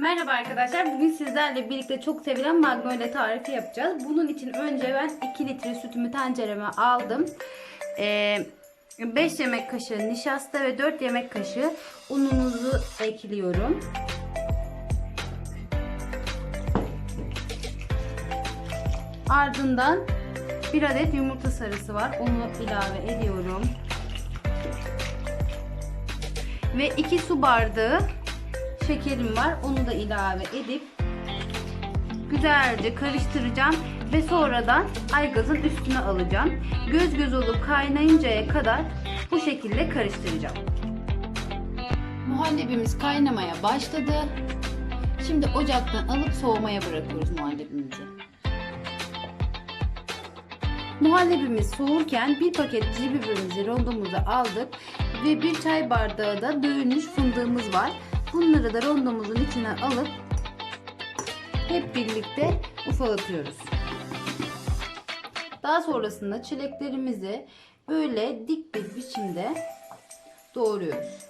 Merhaba arkadaşlar. Bugün sizlerle birlikte çok sevilen magnolia tarifi yapacağız. Bunun için önce ben 2 litre sütümü tencereme aldım. 5 yemek kaşığı nişasta ve 4 yemek kaşığı ununuzu ekliyorum. Ardından bir adet yumurta sarısı var. Onu ilave ediyorum. Ve 2 su bardağı şekerim var. Onu da ilave edip güzelce karıştıracağım ve sonradan aygazın üstüne alacağım. Göz göz olup kaynayıncaya kadar bu şekilde karıştıracağım. Muhallebimiz kaynamaya başladı. Şimdi ocaktan alıp soğumaya bırakıyoruz muhallebimizi. Muhallebimiz soğurken bir paket cibibimizi rondomuza aldık ve bir çay bardağı da dövülmüş fındığımız var. Bunları da rondomuzun içine alıp hep birlikte ufalatıyoruz. Daha sonrasında çileklerimizi böyle dik bir biçimde doğruyoruz.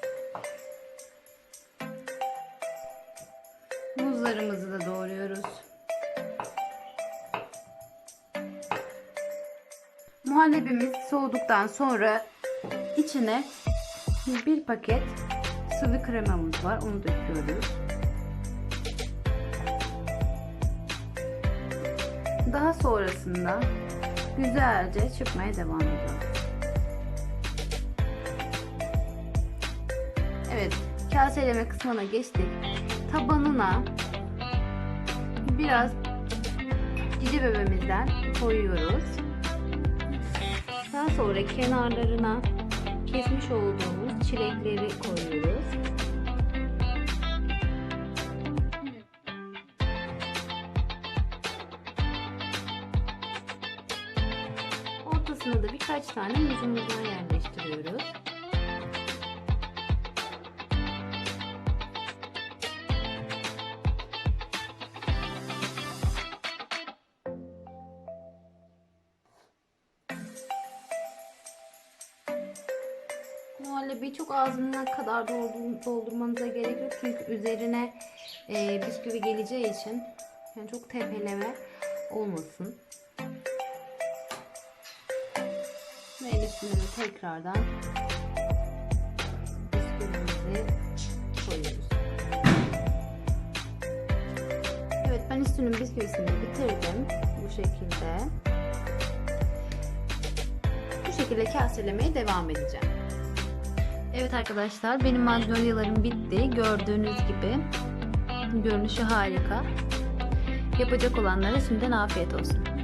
Muzlarımızı da doğruyoruz. Muhallebimiz soğuduktan sonra içine bir paket sıvı kremamız var. Onu döküyoruz. Daha sonrasında güzelce çırpmaya devam ediyoruz. Evet, kaseleme kısmına geçtik. Tabanına biraz cici bebemizden koyuyoruz. Daha sonra kenarlarına kesmiş olduğumuz çilekleri koyuyoruz. Ortasına da birkaç tane muzumuzdan yerleştiriyoruz. Muhallebi çok ağzına kadar doldur- doldurmanıza gerek yok çünkü üzerine e, bisküvi geleceği için yani çok tepeleme olmasın. Tekrardan bisküvimizi koyuyoruz. Evet ben üstünün bisküvisini bitirdim bu şekilde. Bu şekilde kaselemeye devam edeceğim. Evet arkadaşlar benim magnolyalarım bitti. Gördüğünüz gibi görünüşü harika. Yapacak olanlara şimdiden afiyet olsun.